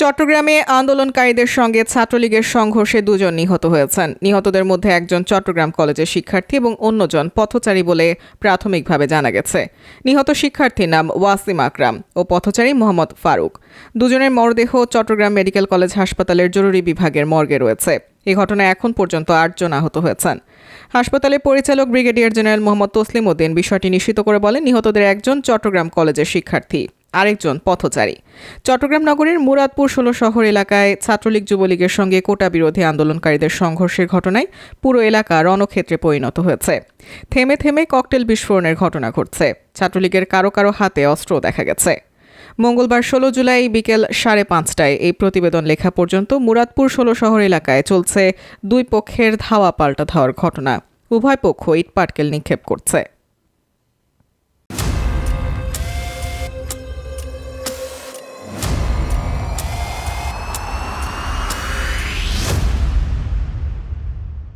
চট্টগ্রামে আন্দোলনকারীদের সঙ্গে ছাত্রলীগের সংঘর্ষে দুজন নিহত হয়েছেন। নিহতদের মধ্যে একজন চট্টগ্রাম কলেজের শিক্ষার্থী এবং অন্যজন পথচারী বলে প্রাথমিকভাবে জানা গেছে। নিহত শিক্ষার্থীর নাম ওয়াসিম আকরাম ও পথচারী মোহাম্মদ ফারুক। দুজনের মরদেহ চট্টগ্রাম মেডিকেল কলেজ হাসপাতালের জরুরি বিভাগের মর্গে রয়েছে। এই ঘটনায় এখন পর্যন্ত আটজন আহত হয়েছেন। হাসপাতালের পরিচালক ব্রিগেডিয়ার জেনারেল মোহাম্মদ তসলিম উদ্দিন বিষয়টি নিশ্চিত করে বলেন, নিহতদের একজন চট্টগ্রাম কলেজের শিক্ষার্থী। আরেকজন পথচারী। চট্টগ্রাম নগরের মুরাদপুর ষোলো শহর এলাকায় ছাত্রলীগ যুবলীগের সঙ্গে কোটা বিরোধী আন্দোলনকারীদের সংঘর্ষের ঘটনায় পুরো এলাকা রণক্ষেত্রে পরিণত হয়েছে। থেমে থেমে ককটেল বিস্ফোরণের ঘটনা ঘটছে। ছাত্রলীগের কারও কারও হাতে অস্ত্র দেখা গেছে। মঙ্গলবার ষোলো জুলাই বিকেল সাড়ে পাঁচটায় এই প্রতিবেদন লেখা পর্যন্ত মুরাদপুর ষোলো শহর এলাকায় চলছে দুই পক্ষের ধাওয়া পাল্টা ধাওয়ার ঘটনা। উভয় পক্ষ ইটপাটকেল নিক্ষেপ করছে।